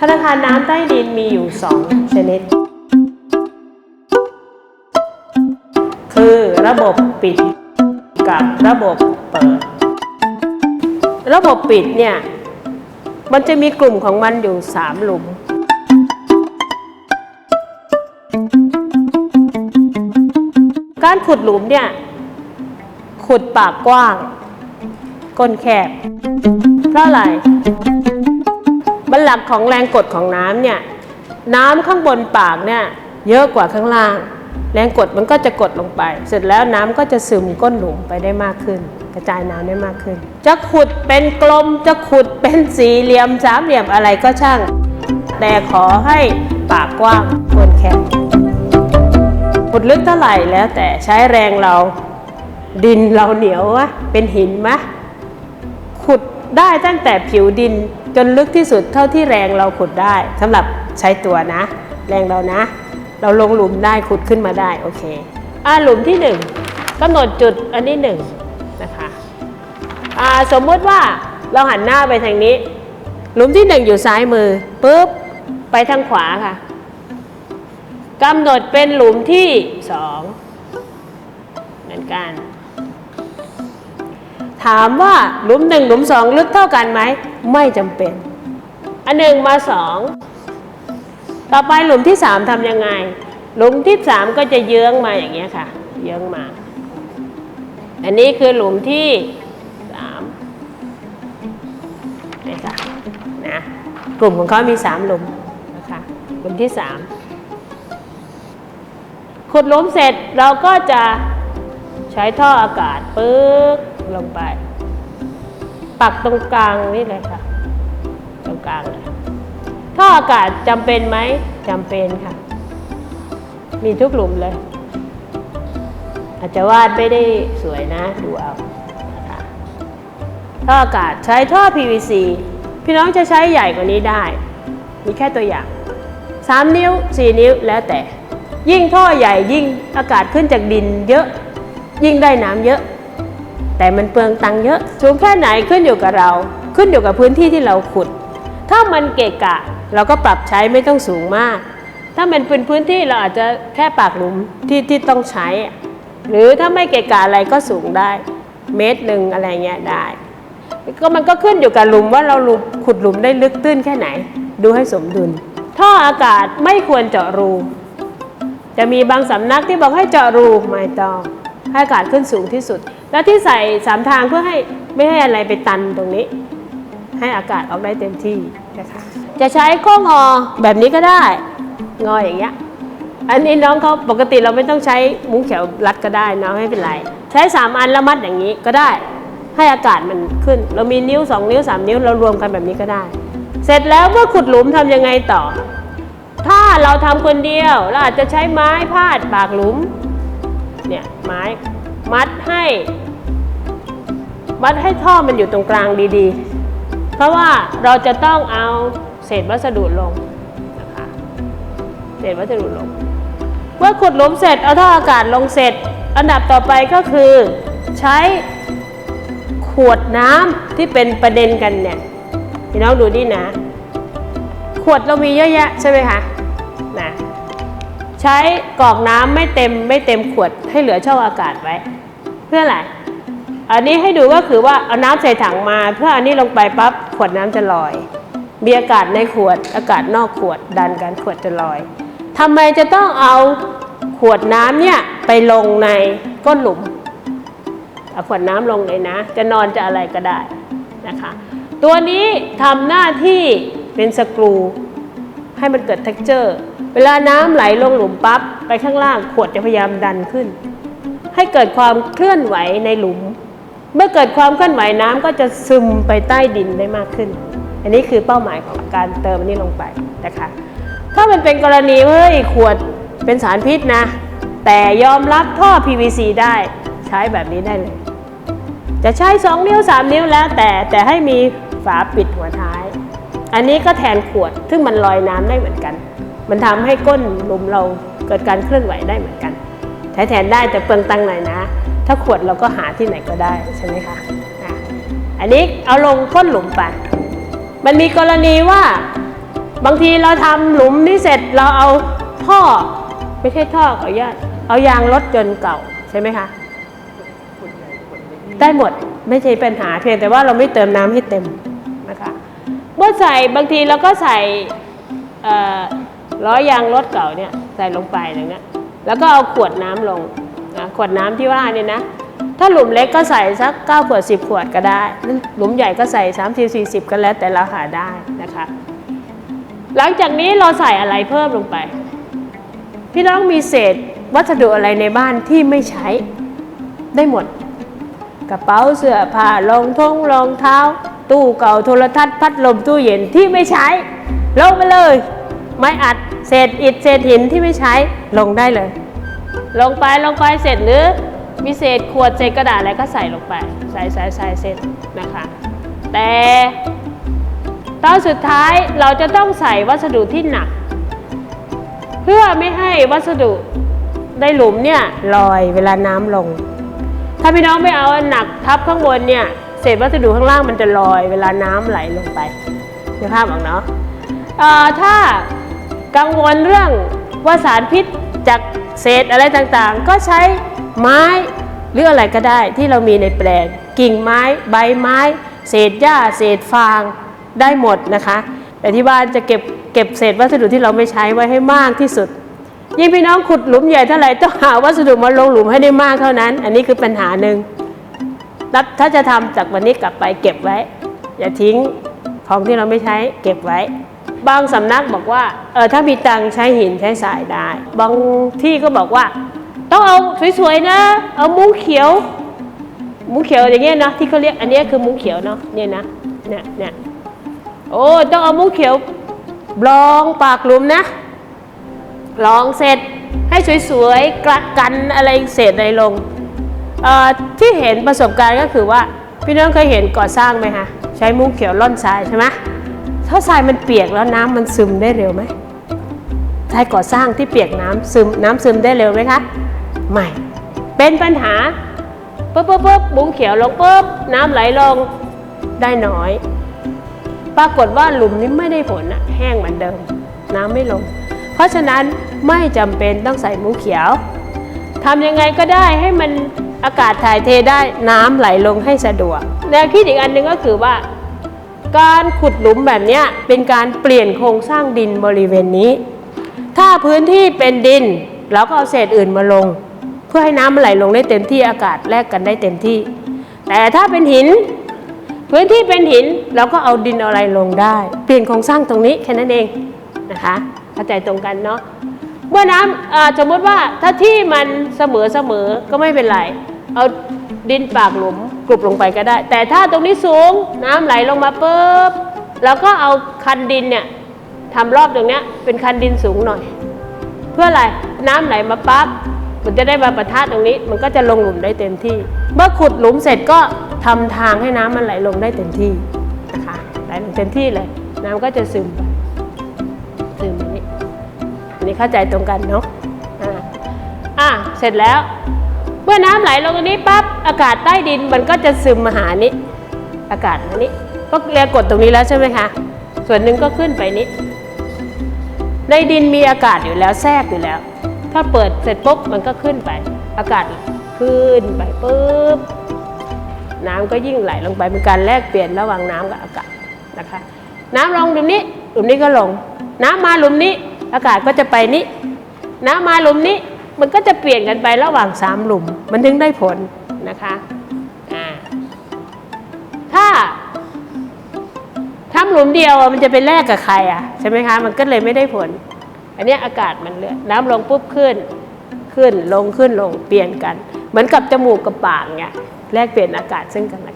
ธนาคารน้ำใต้ดินมีอยู่ 2 ชนิด คือระบบปิดกับระบบเปิด ระบบปิดเนี่ย มันจะมีกลุ่มของมันอยู่ 3 หลุม การขุดหลุมเนี่ย ขุดปากกว้าง ก้นแคบ เพราะอะไร บันหลักของแรงกดของน้ำเนี่ยน้ำข้างบนปากเนี่ยเยอะกว่าข้างล่าง แรงกดมันก็จะกดลงไป เสร็จแล้วน้ำก็จะซึมก้นหลุมไปได้มากขึ้น กระจายน้ำได้มากขึ้น จะขุดเป็นกลมจะขุดเป็นสี่เหลี่ยมสามเหลี่ยมอะไรก็ช่าง แต่ขอให้ปากกว้างควรแคบขุดลึกเท่าไหร่แล้วแต่ใช้แรงเราดินเราเหนียววะเป็นหินมะขุดได้ตั้งแต่ผิวดิน จนลึกที่สุดเท่าที่แรงเราขุดได้สำหรับใช้ตัวนะ แรงเรานะ เราลงหลุมได้ขุดขึ้นมาได้โอเคอ่าหลุมที่หนึ่งกำหนดจุดอันนี้หนึ่งนะคะอ่าสมมติว่าเราหันหน้าไปทางนี้ หลุมที่หนึ่งอยู่ซ้ายมือปุ๊บไปทางขวาค่ะกำหนดเป็นหลุมที่สองเหมือนกัน ถามว่าหลุมหนึ่งหลุมสองลึกเท่ากันไหม ไม่จำเป็น อันหนึ่งมาสองต่อไปหลุมที่สามทำยังไง หลุมที่สามก็จะเยื้องมาอย่างเงี้ยค่ะ เยื้องมา อันนี้คือหลุมที่สามนี่ค่ะนะกลุ่มของเขามีสามหลุมนะคะหลุมที่สามขุดหลุมเสร็จเราก็จะใช้ท่ออากาศปึ๊กลงไป ปักตรงกลางนี่เลยค่ะ ตรงกลางเลยท่ออากาศจำเป็นไหมจำเป็นค่ะ มีทุกหลุมเลย อาจจะวาดไม่ได้สวยนะดูเอาท่ออากาศใช้ท่อ PVC พี่น้องจะใช้ใหญ่กว่านี้ได้ มีแค่ตัวอย่าง 3 นิ้ว 4 นิ้วแล้วแต่ ยิ่งท่อใหญ่ยิ่งอากาศขึ้นจากดินเยอะ ยิ่งได้น้ำเยอะ แต่มันเปลืองตังเยอะสูงแค่ไหนขึ้นอยู่กับเรา ขึ้นอยู่กับพื้นที่ที่เราขุด ถ้ามันเกะกะ เราก็ปรับใช้ไม่ต้องสูงมาก ถ้ามันเป็นพื้นที่เราอาจจะแค่ปากหลุมที่ที่ต้องใช้ หรือถ้าไม่เกะกะอะไรก็สูงได้ เมตรหนึ่งอะไรเงี้ยได้ ก็มันก็ขึ้นอยู่กับหลุมว่าเราขุดหลุมได้ลึกตื้นแค่ไหน ดูให้สมดุล ท่ออากาศไม่ควรเจาะรูจะมีบางสำนักที่บอกให้เจาะรูไม่ต้องให้อากาศขึ้นสูงที่สุด แล้วที่ใส่สามทางเพื่อให้ไม่ให้อะไรไปตันตรงนี้ ให้อากาศออกได้เต็มที่นะคะจะใช้ข้องอแบบนี้ก็ได้ งออย่างเงี้ยอันนี้น้องเขาปกติเราไม่ต้องใช้มุ้งเขียวรัดก็ได้นะไม่เป็นไร ใช้สามอันล้วมัดอย่างนี้ก็ได้ ให้อากาศมันขึ้น เรามีนิ้วสองนิ้วสามนิ้วเรารวมกันแบบนี้ก็ได้ เสร็จแล้วเมื่อขุดหลุมทำยังไงต่อ ถ้าเราทำคนเดียวเราอาจจะใช้ไม้พาดปากหลุมเนี่ยไม้ มัดให้ มัดให้ท่อมันอยู่ตรงกลางดีๆ เพราะว่าเราจะต้องเอาเศษวัสดุลงนะคะเศษวัสดุลง เมื่อขุดหลุมเสร็จเอาท่ออากาศลงเสร็จ อันดับต่อไปก็คือใช้ขวดน้ำที่เป็นประเด็นกันเนี่ยพี่น้องดูนี่นะ ขวดเรามีเยอะแยะใช่ไหมคะนะใช้กรอกน้ำไม่เต็มไม่เต็มขวดให้เหลือช่องอากาศไว้ เพื่ออะไรอันนี้ให้ดูก็คือว่าเอาน้ำใส่ถังมา เพื่ออันนี้ลงไปปั๊บขวดน้ำจะลอยมีอากาศในขวดอากาศนอกขวดดันกันขวดจะลอยทำไมจะต้องเอาขวดน้ำเนี่ยไปลงในก้นหลุมเอาขวดน้ำลงเลยนะ จะนอนจะอะไรก็ได้นะคะ ตัวนี้ทำหน้าที่เป็นสกรู ให้มันเกิด texture เวลาน้ำไหลลงหลุมปั๊บไปข้างล่างขวดจะพยายามดันขึ้น ให้เกิดความเคลื่อนไหวในหลุม เมื่อเกิดความเคลื่อนไหวน้ำก็จะซึมไปใต้ดินได้มากขึ้น อันนี้คือเป้าหมายของการเติมนนี้ลงไปนะคะ ถ้ามันเป็นกรณีเฮ้ยขวดเป็นสารพิษนะ แต่ยอมรับท่อ PVC ได้ใช้แบบนี้ได้เลย จะใช้ 2 นิ้ว 3 นิ้วแล้วแต่แต่ให้มีฝาปิดหัวท้าย อันนี้ก็แทนขวดซึ่งมันลอยน้ำได้เหมือนกัน มันทำให้ก้นหลุมเราเกิดการเคลื่อนไหวได้เหมือนกัน ใช้แทนได้แต่เปลืองตังหน่อยนะ ถ้าขวดเราก็หาที่ไหนก็ได้ใช่ไหมคะอันนี้เอาลงก้นหลุมไป มันมีกรณีว่าบางทีเราทำหลุมนี่เสร็จเราเอาท่อไม่ใช่ท่อขออนุญาตเอายางรถยนเก่าใช่ไหมคะ ได้หมดไม่ใช่ปัญหาเพียงแต่ว่าเราไม่เติมน้ำให้เต็มนะคะเมื่อใส่บางทีเราก็ใส่เอ่อล้อยางรถเก่าเนี่ยใส่ลงไปอย่างเงี้ย แล้วก็เอาขวดน้ำลงนะขวดน้ำที่ว่านี่นะ ถ้าหลุมเล็กก็ใส่สัก9ขวด 10 ขวดก็ได้ หลุมใหญ่ก็ใส่ 30 40 ก็แล้วแต่เราหาได้นะคะ หลังจากนี้เราใส่อะไรเพิ่มลงไป พี่น้องมีเศษวัสดุอะไรในบ้านที่ไม่ใช้ได้หมด กระเป๋าเสื้อผ้ารองท้องรองเท้า ตู้เก่าโทรทัศน์พัดลมตู้เย็นที่ไม่ใช้ ลงไปเลย ไม้อัดเศษอิฐเศษหินที่ไม่ใช้ลงได้เลย ลงไปลงไปเสร็จหรือมีเศษขวดเศษกระดาษอะไรก็ใส่ลงไป ใส่ใส่ใส่เสร็จนะคะ แต่ตอนสุดท้ายเราจะต้องใส่วัสดุที่หนัก เพื่อไม่ให้วัสดุในหลุมเนี่ยลอยเวลาน้ำลง ถ้าพี่น้องไม่เอาอันหนักทับข้างบนเนี่ยเศษวัสดุข้างล่างมันจะลอยเวลาน้ำไหลลงไปเดี๋ยวภาพออกเนาะเอ่อถ้า กังวลเรื่องว่าสารพิษจากเศษอะไรต่างๆ ก็ใช้ไม้หรืออะไรก็ได้ที่เรามีในแปลง กิ่งไม้ใบไม้ เศษหญ้า เศษฟางได้หมดนะคะ แต่ที่บ้านจะเก็บเก็บเศษวัสดุที่เราไม่ใช้ไว้ให้มากที่สุด ยิ่งพี่น้องขุดหลุมใหญ่เท่าไหร่ต้องหาวัสดุมาลงหลุมให้ได้มากเท่านั้น อันนี้คือปัญหาหนึ่งถ้าจะทำจากวันนี้กลับไปเก็บไว้ อย่าทิ้งของที่เราไม่ใช้เก็บไว้ บางสำนักบอกว่าเออถ้ามีตังใช้หินใช้สายได้ บางที่ก็บอกว่า ต้องเอาสวยๆนะ เอามุ้งเขียว มุ้งเขียวอย่างเงี้ยนะที่เขาเรียกอันนี้คือมุ้งเขียวเนาะเนี่ยนะเนี่ยเนี่ยโอ้ต้องเอามุ้งเขียวรองปากหลุมนะลองเสร็จให้สวยๆกระกันอะไรเศษอะไรลงที่เห็นประสบการณ์ก็คือว่าพี่น้องเคยเห็นก่อสร้างไหมคะใช้มุ้งเขียวล่อนทรายใช่ไหม ถ้าทรายมันเปียกแล้วน้ำมันซึมได้เร็วไหมทรายก่อสร้างที่เปียกน้ำซึมน้ำซึมได้เร็วไหมคะ ไม่ เป็นปัญหาปุ๊บปุ๊บปุ๊บมุ้งเขียวลงปุ๊บน้ำไหลลงได้น้อย ปรากฏว่าหลุมนี้ไม่ได้ผลอะแห้งเหมือนเดิม น้ำไม่ลง เพราะฉะนั้นไม่จำเป็นต้องใส่มุ้งเขียวทำยังไงก็ได้ให้มันอากาศถ่ายเทได้น้ำไหลลงให้สะดวกแนวคิดอีกอันหนึ่งก็คือว่า การขุดหลุมแบบนี้เป็นการเปลี่ยนโครงสร้างดินบริเวณนี้ ถ้าพื้นที่เป็นดินเราก็เอาเศษอื่นมาลง เพื่อให้น้ำมันไหลลงได้เต็มที่อากาศแลกกันได้เต็มที่ แต่ถ้าเป็นหิน พื้นที่เป็นหินเราก็เอาดินอะไรลงได้ เปลี่ยนโครงสร้างตรงนี้แค่นั้นเองนะคะเข้าใจตรงกันเนาะเมื่อน้ำสมมติว่าถ้าที่มันเสมอเสมอก็ไม่เป็นไร เอาดินปากหลุม กลุบลงไปก็ได้ แต่ถ้าตรงนี้สูงน้ำไหลลงมาปุ๊บเราก็เอาคันดินเนี่ยทำรอบตรงเนี้ยเป็นคันดินสูงหน่อย เพื่ออะไรน้ำไหลมาปั๊บมันจะได้มาประทะตรงนี้ มันก็จะลงหลุมได้เต็มที่ เมื่อขุดหลุมเสร็จก็ทำทางให้น้ำมันไหลลงได้เต็มที่นะคะไหลลงเต็มที่เลย น้ำก็จะซึมไปซึมนี้อันนี้เข้าใจตรงกันเนาะอ่าอะเสร็จแล้ว เมื่อน้ำไหลลงตรงนี้ปั๊บอากาศใต้ดินมันก็จะซึมมาหานี้ อากาศมานี้ก็เรียกดตรงนี้แล้วใช่ไหมคะส่วนหนึ่งก็ขึ้นไปนี้ ในดินมีอากาศอยู่แล้วแทรกอยู่แล้ว ถ้าเปิดเสร็จปุ๊บมันก็ขึ้นไป อากาศขึ้นไปปุ๊บน้ำก็ยิ่งไหลลงไปเป็นการแลกเปลี่ยนระหว่างน้ำกับอากาศนะคะ น้ำลงหลุมนี้หลุมนี้ก็ลง น้ำมาหลุมนี้ อากาศก็จะไปนี้ น้ำมาหลุมนี้ มันก็จะเปลี่ยนกันไประหว่างสามหลุม มันถึงได้ผลนะคะอ่าถ้าทำหลุมเดียวมันจะไปแลกกับใครอะใช่ไหมคะ มันก็เลยไม่ได้ผล อันเนี้ยอากาศมันเลือน้ำลงปุ๊บขึ้น ขึ้นลงขึ้นลงเปลี่ยนกัน เหมือนกับจมูกกับปากเนี่ยแลกเปลี่ยนอากาศซึ่งกันและกัน